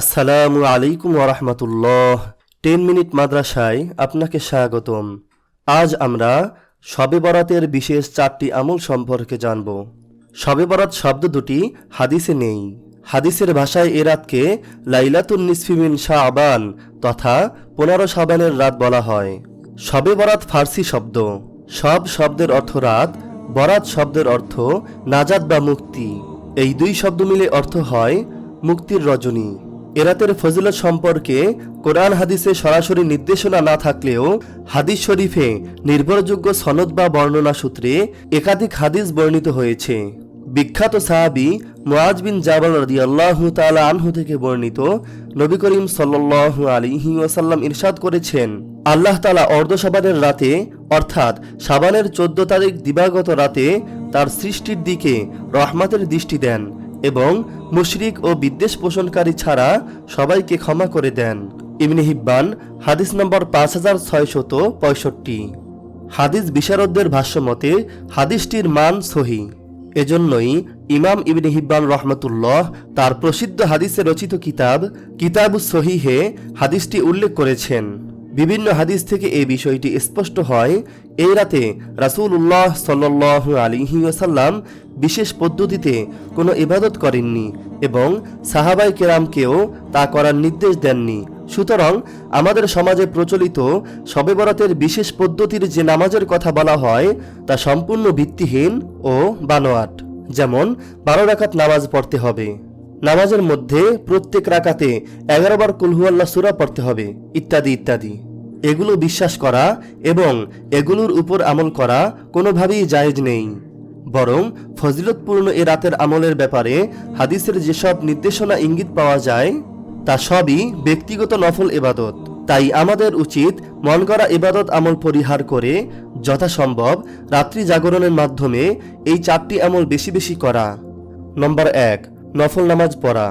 আসসালামু আলাইকুম ওরহমতুল্লাহ টেন মিনিট মাদ্রাসায় আপনাকে স্বাগতম। আজ আমরা শবে বরাতের বিশেষ চারটি আমল সম্পর্কে জানব। শবে বরাত শব্দ দুটি হাদিসে নেই। হাদিসের ভাষায় এ রাতকে লাইলাতুন নিসফিমিন শাহ আবান তথা পনেরো সাবানের রাত বলা হয়। শবে বরাত ফার্সি শব্দ। সব শব্দের অর্থ রাত, বরাত শব্দের অর্থ নাজাদ বা মুক্তি। এই দুই শব্দ মিলে অর্থ হয় মুক্তির রজনী। এরাতের ফজিলত সম্পর্কে কোরআন হাদিসে সরাসরি নির্দেশনা না থাকলেও হাদিস শরীফে নির্ভরযোগ্য সনদ বা বর্ণনা সূত্রে একাধিক হাদিস বর্ণিত হয়েছে। বিখ্যাত সাহাবি মুআজ বিন জাবাল রাদিয়াল্লাহু তাআলা আনহু থেকে বর্ণিত নবী করিম সাল্লাল্লাহু আলাইহি ওয়াসাল্লাম ইরশাদ করেছেন, আল্লাহ তাআলা অর্ধ সাবানের রাতে, অর্থাৎ সাবানের চোদ্দ তারিখ দিবাগত রাতে তার সৃষ্টির দিকে রহমাতের দৃষ্টি দেন। এবং মুশরিক ও বিদ্বেষ পোষণকারী ছাড়া সবাইকে ক্ষমা করে দেন। ইবনে হিব্বান, হাদিস নম্বর পাঁচ হাজার ছয়শত পঁয়ষট্টি। হাদিস বিশারদদের ভাষ্যমতে, হাদিসটির মান সহি। এজন্যই ইমাম ইবনে হিব্বান রহমতুল্লাহ তার প্রসিদ্ধ হাদিসে রচিত কিতাব কিতাবু সহিহে হাদিসটি উল্লেখ করেছেন। বিভিন্ন হাদিস থেকে এই বিষয়টি স্পষ্ট হয়। এই রাতে রাসূলুল্লাহ সাল্লাল্লাহু আলাইহি ওয়াসাল্লাম বিশেষ পদ্ধতিতে কোনো ইবাদত করেননি এবং সাহাবাই কেরামকেও তা করার নির্দেশ দেননি। সুতরাং আমাদের সমাজে প্রচলিত শবে বরাতের বিশেষ পদ্ধতির যে নামাজের কথা বলা হয়, তা সম্পূর্ণ ভিত্তিহীন ও বানোয়াট। যেমন, বারো রাকাত নামাজ পড়তে হবে। নামাজের মধ্যে প্রত্যেক রাকাতে এগারো বার কুলহুয়াল্লা সুরা পড়তে হবে, ইত্যাদি ইত্যাদি। এগুলো বিশ্বাস করা এবং এগুলোর উপর আমল করা কোনোভাবেই জায়েজ নেই। বরং ফজিলতপূর্ণ এ রাতের আমলের ব্যাপারে হাদিসের যেসব নির্দেশনা ইঙ্গিত পাওয়া যায়, তা সবই ব্যক্তিগত নফল এবাদত। তাই আমাদের উচিত মন করা ইবাদত আমল পরিহার করে যথাসম্ভব রাত্রি জাগরণের মাধ্যমে এই চারটি আমল বেশি বেশি করা। নম্বর এক, নফল নামাজ পড়া।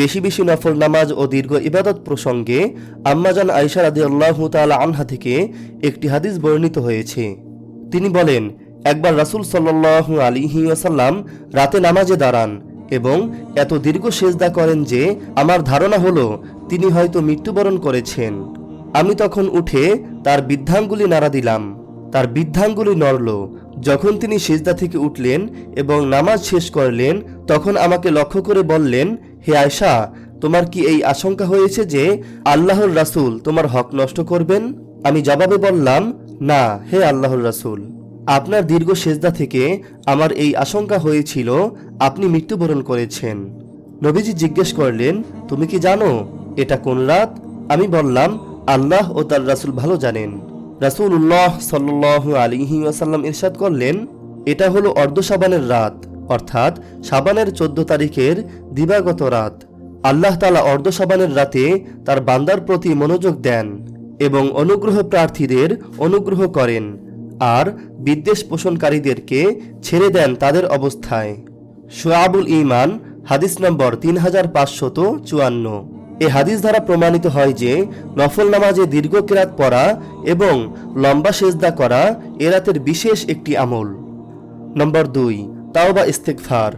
বেশি বেশি নফল নামাজ ও দীর্ঘ ইবাদত প্রসঙ্গে আম্মাজান আয়সা রাদি আল্লাহ আনহা থেকে একটি হাদিস বর্ণিত হয়েছে। তিনি বলেন একবার রাসুল সাল্লাহ আলিহি ওয়াসাল্লাম রাতে নামাজে দাঁড়ান এবং এত দীর্ঘ সেজদা করেন যে আমার ধারণা হলো তিনি হয়তো মৃত্যুবরণ করেছেন। আমি তখন উঠে তার বৃদ্ধাঙ্গুলি নাড়া দিলাম। তার বৃদ্ধাঙ্গুলি নড়ল। যখন তিনি সেজদা থেকে উঠলেন এবং নামাজ শেষ করলেন, তখন আমাকে লক্ষ্য করে বললেন, হে আয়সা তোমার কি এই আশঙ্কা হয়েছে যে আল্লাহর রাসূল তোমার হক নষ্ট করবেন? আমি জবাবে বললাম, না, হে আল্লাহর রাসূল। আপনার দীর্ঘ সেজদা থেকে আমার এই আশঙ্কা হয়েছিল, আপনি মৃত্যুবরণ করেছেন। নবীজি জিজ্ঞেস করলেন, তুমি কি জানো, এটা কোন রাত? আমি বললাম, আল্লাহ ও তার রাসূল ভালো জানেন। রাসুল উল্লাহ সাল্লাল্লাহু আলাইহি ওয়াসাল্লাম ইরশাদ করলেন, এটা হলো অর্ধ সাবানের রাত, অর্থাৎ সাবানের চোদ্দ তারিখের দিবাগত রাত। আল্লাহ তালা অর্ধ সাবানের রাতে তার বান্দার প্রতি মনোযোগ দেন এবং অনুগ্রহ প্রার্থীদের অনুগ্রহ করেন। আর বিদ্বেষ পোষণকারীদেরকে ছেড়ে দেন তাদের অবস্থায়। সোয়াবুল ইমান হাদিস নম্বর তিন হাজার পাঁচশত চুয়ান্ন। এ হাদিস দ্বারা প্রমাণিত হয় যে, নফল নামাজে দীর্ঘ কেরাত পড়া এবং লম্বা সেজদা করা এ রাতের বিশেষ একটি আমল। নম্বর দুই, তাওবা ইস্তেকফার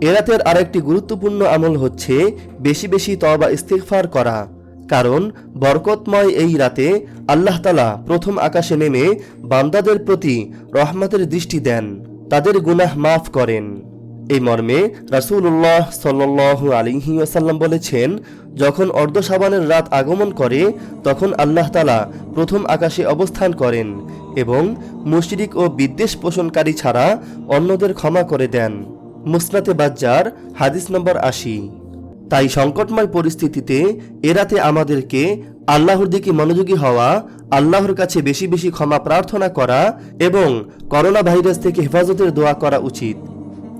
এ রাতের আরেকটি গুরুত্বপূর্ণ আমল হচ্ছে বেশি বেশি তওবা ইস্তেকফার করা। কারণ বরকতময় এই রাতে আল্লাহ তালা প্রথম আকাশে নেমে বান্দাদের প্রতি রহমতের দৃষ্টি দেন, তাদের গুনাহ মাফ করেন। এই মর্মে রাসূলুল্লাহ সাল্লাল্লাহু আলাইহি ওয়াসাল্লাম বলেছেন, যখন অর্ধ সাবানের রাত আগমন করে, তখন আল্লাহ তালা প্রথম আকাশে অবস্থান করেন এবং মুশরিক ও বিদ্বেষ পোষণকারী ছাড়া অন্যদের ক্ষমা করে দেন। মুসনাতে বাজ্জার, হাদিস নম্বর আশি। তাই সংকটময় পরিস্থিতিতে এরাতে আমাদেরকে আল্লাহর দিকে মনোযোগী হওয়া, আল্লাহর কাছে বেশি বেশি ক্ষমা প্রার্থনা করা এবং করোনা ভাইরাস থেকে হেফাজতের দোয়া করা উচিত।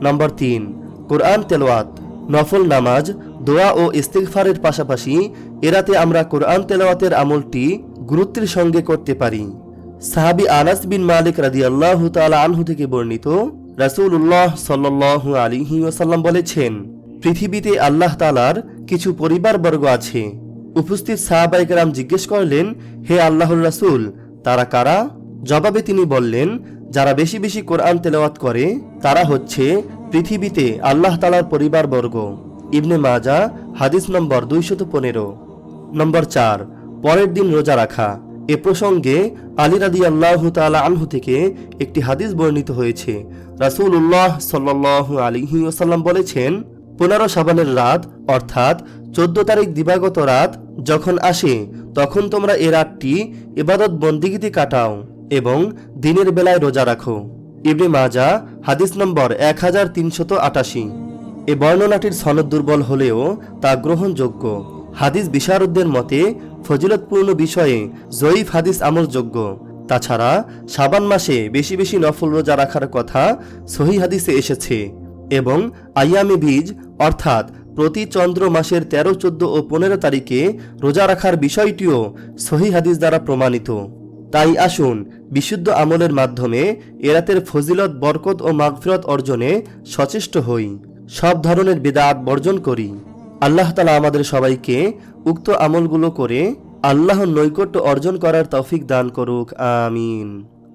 নম্বর তিন, কোরআন তেলাওয়াত, নফল নামাজ, দোয়া ও ইস্তেগফারের পাশাপাশি এরাতে আমরা কোরআন তেলাওয়াতের আমলটি গুরুত্বের সঙ্গে করতে পারি। সাহাবি আনাস বিন মালিক রাদিয়াল্লাহু তাআলা আনহু থেকে বর্ণিত রাসূলুল্লাহ সাল্লাল্লাহু আলাইহি ওয়াসাল্লাম বলেছেন পৃথিবীতে আল্লাহ তালার কিছু পরিবারবর্গ আছে। উপস্থিত সাহাবাইকেরাম জিজ্ঞেস করলেন, হে আল্লাহর রাসূল, তারা কারা? জবাবে তিনি বললেন, যারা বেশি বেশি কোরআন তেলাওয়াত করে, তারা হচ্ছে পৃথিবীতে আল্লাহ তালার পরিবারবর্গ। ইবনে মাজা হাদিস নম্বর দুইশত পনেরো। নম্বর চার, পরের দিন রোজা রাখা। এ প্রসঙ্গে আলী রাদি আল্লাহ তালা আনহু থেকে একটি হাদিস বর্ণিত হয়েছে। রাসুল উল্লাহ সাল্লাহ আলিহি ওসাল্লাম বলেছেন পনেরো সাবানের রাত, অর্থাৎ চোদ্দ তারিখ দিবাগত রাত যখন আসে, তখন তোমরা এ রাতটি এবাদত বন্দিগিতে কাটাও এবং দিনের বেলায় রোজা রাখো। ইবনে মাজা হাদিস নম্বর এক হাজার তিনশত আটাশি। এ বর্ণনাটির সনদ দুর্বল হলেও তা গ্রহণযোগ্য। হাদিস বিশারদদের মতে, ফজিলতপূর্ণ বিষয়ে জয়ীফ হাদিস আমলযোগ্য। তাছাড়া সাবান মাসে বেশি বেশি নফল রোজা রাখার কথা সহি হাদিসে এসেছে। এবং আয়ামে বীজ, অর্থাৎ প্রতি চন্দ্র মাসের তেরো, চোদ্দ ও পনেরো তারিখে রোজা রাখার বিষয়টিও সহি হাদিস দ্বারা প্রমাণিত। তাই আসুন, বিশুদ্ধ আমলের মাধ্যমে এরাতের ফজিলত, বরকত ও মাগফিরত অর্জনে সচেষ্ট হই। সব ধরনের বেদাত বর্জন করি। আল্লাহ তালা আমাদের সবাইকে উক্ত আমলগুলো করে আল্লাহর নৈকট্য অর্জন করার তৌফিক দান করুক, আমিন।